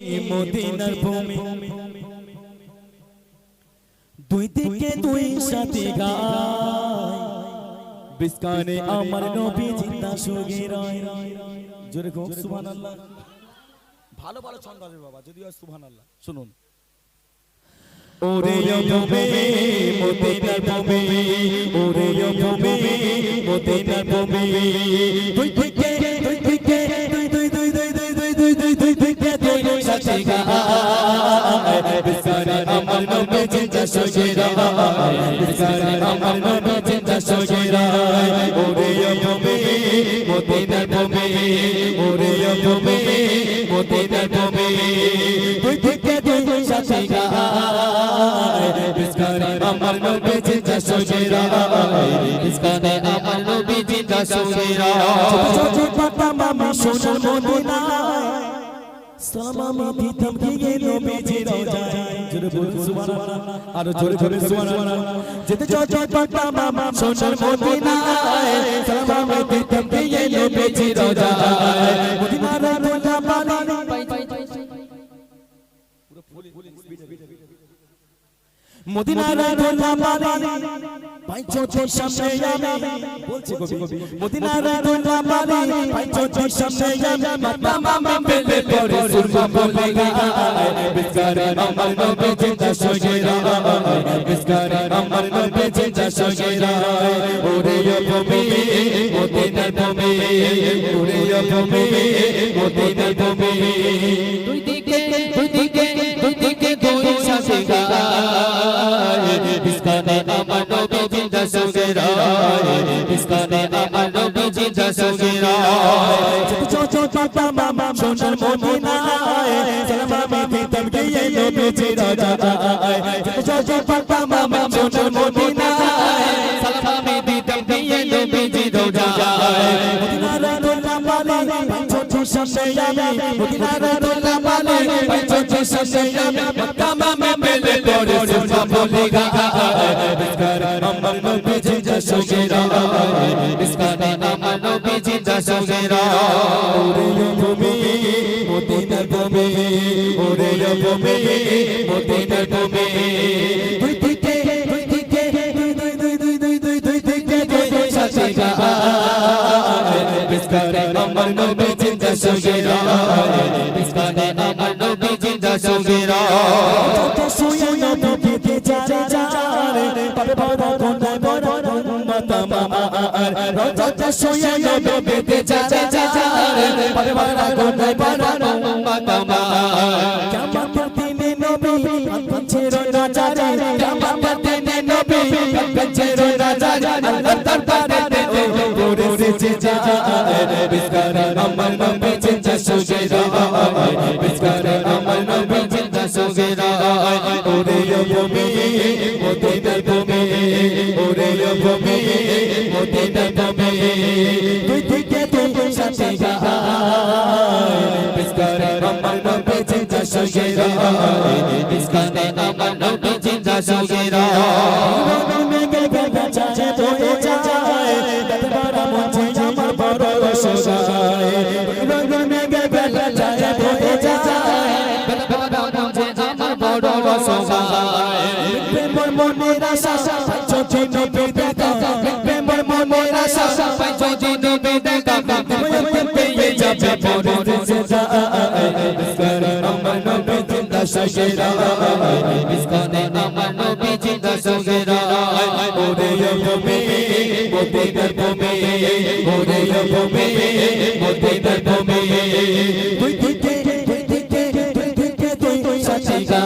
মদিনার ভূমি। দুই দিকে দুই সাথী গায়। বিস্কানে আমার নবী জিন্দা সুগি রায়। জোরে গো সুবহানাল্লাহ। ভালো ভালো ছন্দ আছে বাবা যদি হয় সুবহানাল্লাহ। শুনুন। ওরে মদিনার ভূমি ওরে মদিনার ভূমি। দুই নবী চিন্তা সজেরা সারে আমার নবী চিন্তা সজেরা ওরে ভূমি মদিনার ভূমি ওরে মামা শোনো সালাম আমি দিতাম গিয়ে নবীজি রোজায় জোরে বলুন সুবহানাল্লাহ আর জোরে জোরে সুবহানাল্লাহ যেতে চল চল পাটা মামা সোনার মদিনায় সালাম আমি দিতাম গিয়ে নবীজি রোজায় মদিনার পানি মদিনার পানি পাঁচ সামনে আমি বলছি কবি মদিনার পানি দুই দিকে দুই দিকে দুই দিকে গোল শাসে গায় ইসকা নে আমার নবী জিন্দা সুগে রায় ইসকা নে আমার যায়। মদিনার দোলা পালে ছোট সসে যাবে মদিনার দোলা পালে ছোট সসে যাবে মক্কা মে মেলে তোরে সব বলেগা বিস্কার আমার নবী জি জশোগেরা বিস্কার আমার নবী জি জশোগেরা ওরে তুমি মদিনার তুমি ওরে তুমি মদিনার তুমি। সজরা বিস্তারে আমার নবী জিন্দা সজরা যত সুয়া নবী পেতে যারে যারে পাবে পাবে কোনায় বড় উম্মত আমার যত সুয়া নবী পেতে যারে যারে পাবে পাবে কোনায় বড় উম্মত আমার কেমন দিনে নবী ছেড়ো না যারে কেমন দিনে নবী ছেড়ো না যারে আল্লাহ দরবারে করেছে যে বিস্কার আমার নবী চিন্তা সুজেরা বিস্কার আমার নবী চিন্তা সুজেরা ওরে ভূমি মদিনার ভূমি ওরে ভূমি মদিনার ভূমি তুই তুই কে তুই সাথে গা বিস্কার আমার নবী চিন্তা সুজেরা বিস্কার আমার নবী চিন্তা সুজেরা আশা পাই যদি নবী দেখা প্রেমের মনের আশা পাই যদি নবী দেখা প্রেমের পেয়ে যাবে পরে সেজা বিস্কার আমার নবী জিন্দা সজেরা বিস্কার আমার নবী জিন্দা সজেরা ওরে নবী মোতে দর্বমে ওরে নবী মোতে দর্বমে তুই তুই তুই তুই তুই তুই তুই সচিকা